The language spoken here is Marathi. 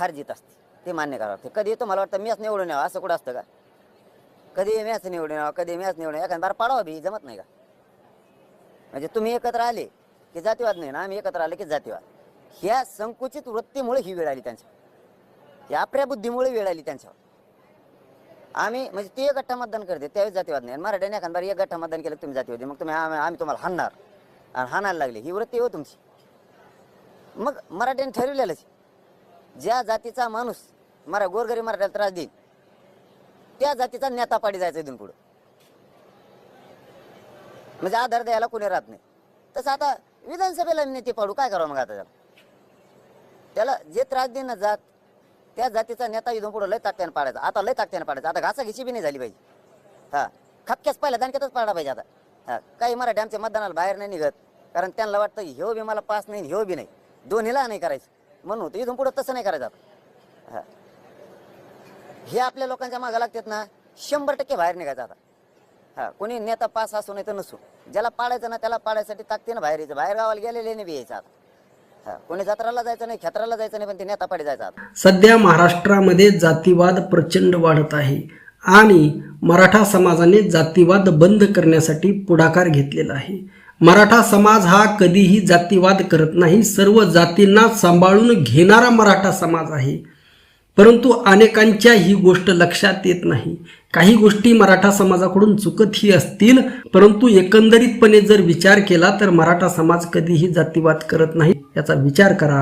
हार जीत असते. ते मान्य करावं लागते. कधी येतो मला वाटतं मॅच निवडून यावं असं कुठं असतं का? कधी मॅच निवडून यावं कधी मॅच निवडून यावं एखादा बार पाडावा बी जमत नाही का? म्हणजे तुम्ही एकत्र आले की जातीवाद नाही ना आम्ही एकत्र आले की जातीवाद. ह्या संकुचित वृत्तीमुळे ही वेळ आली त्यांच्या या आपल्या बुद्धीमुळे वेळ आली त्यांच्यावर. आम्ही म्हणजे ते एक गठ्ठा मतदान करते त्यावेळेस जातीवाद नाही. आणि मराठ्याने एखादा बार एक गठ्ठा मतदान केलं तुम्ही जातीवादी. मग तुम्ही आम्ही आम्ही तुम्हाला हाणणार. आणि हाणायला लागले. ही वृत्ती हो तुमची. मग मराठ्याने ठरवलेलंच ज्या जातीचा माणूस मरा गोरगरी मराठ्याला त्रास देईल त्या जातीचा नेता पाडी जायचा इथून पुढं. म्हणजे आधार द्यायला कोणी राहत नाही. तसं आता विधानसभेला नेते पाडू काय करावं मग आता त्याला? त्याला जे त्रास देणं जात त्या जातीचा नेता इथून पुढं लय ताकत्याने पाडायचा. आता लय ताकत्याने पाडायचा. आता घासाघिशी बी नाही झाली पाहिजे. हा खपक्याच पहिल्या दानक्यातच पाडा पाहिजे आता. हा काही मराठी आमच्या मतदानाला बाहेर नाही निघत कारण त्यांना वाटतं ह्यो बी मला पास नाही ह्यो बी नाही. दोन्हीला नाही करायचं. म्हणून होतं इथून पुढं तसं नाही करायचं आता. हा. हे आपल्या लोकांच्या मागं लागतात ना शंभर टक्के बाहेर निघायचं आता. हा कोणी नेता पास असू नाही तर नसू. ज्याला पाळायचं ना त्याला पाडायसाठी ताकदीनं बाहेर यायचं. बाहेर गावाला गेलेले नाही यायचं आता. हा कोणी जत्राला जायचं नाही खेत्राला जायचं नाही पण ते नेता पाडी जायचं आता. सध्या महाराष्ट्रामध्ये जातीवाद प्रचंड वाढत आहे आणि मराठा समाजाने जातीवाद बंद करण्यासाठी पुढाकार घेतलेला आहे. मराठा समाज हा कधीही जातीवाद करत नाही. सर्व जातींना सांभाळून घेणारा मराठा समाज आहे. परंतु अनेकांच्या ही गोष्ट लक्षात येत नाही. काही गोष्टी मराठा समाजाकडून चुकतही असतील परंतु एकंदरीतपणे जर विचार केला तर मराठा समाज कधीही जातीवाद करत नाही. याचा विचार करा.